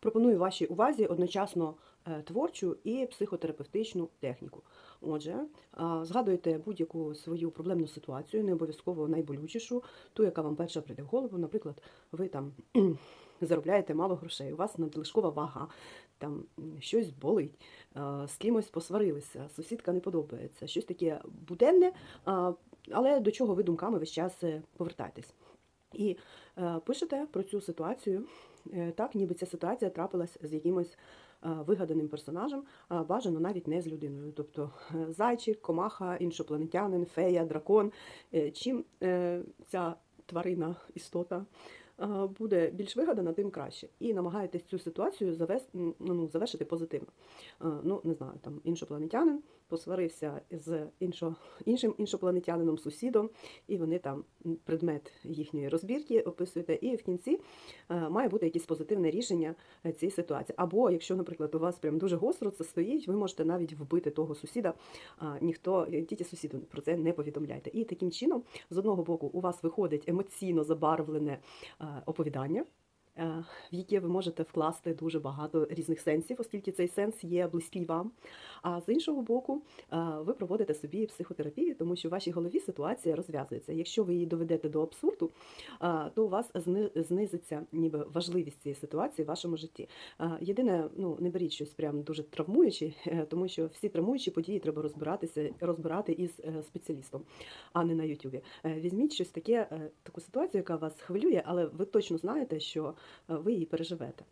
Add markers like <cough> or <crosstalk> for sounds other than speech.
пропоную вашій увазі одночасно е, творчу і психотерапевтичну техніку. Отже, е, згадуйте будь-яку свою проблемну ситуацію, не обов'язково найболючішу, ту, яка вам перша прийде в голову. Наприклад, ви там <clears throat> заробляєте мало грошей, у вас надлишкова вага, там щось болить, е, з кимось посварилися, сусідка не подобається, щось таке буденне, але до чого ви думками весь час повертаєтесь. І пишете про цю ситуацію, е, так, ніби ця ситуація трапилась з якимось е, вигаданим персонажем, бажано навіть не з людиною. Тобто е, зайчик, комаха, іншопланетянин, фея, дракон. Е, Чим е, ця тварина, істота е, буде більш вигадана, тим краще. І намагаєтесь цю ситуацію завес- м, ну, завершити позитивно. Е, Ну, не знаю, там іншопланетянин посварився з іншо, іншим іншопланетянином, сусідом, і вони там предмет їхньої розбірки описуєте, і в кінці е, має бути якесь позитивне рішення цієї ситуації. Або якщо, наприклад, у вас прям дуже гостро це стоїть, ви можете навіть вбити того сусіда, ніхто е, тільки сусіду про це не повідомляйте. І таким чином, з одного боку, у вас виходить емоційно забарвлене е, оповідання. Е, В яке ви можете вкласти дуже багато різних сенсів, оскільки цей сенс є близький вам. А з іншого боку, е, ви проводите собі психотерапію, тому що в вашій голові ситуація розв'язується. Якщо ви її доведете до абсурду, е, то у вас зни- знизиться ніби важливість цієї ситуації в вашому житті. Єдине, ну не беріть щось прям дуже травмуюче, тому що всі травмуючі події треба розбиратися, розбирати із спеціалістом, а не на Ютубі. Візьміть щось таке, таку ситуацію, яка вас хвилює, але ви точно знаєте, що ви її переживете.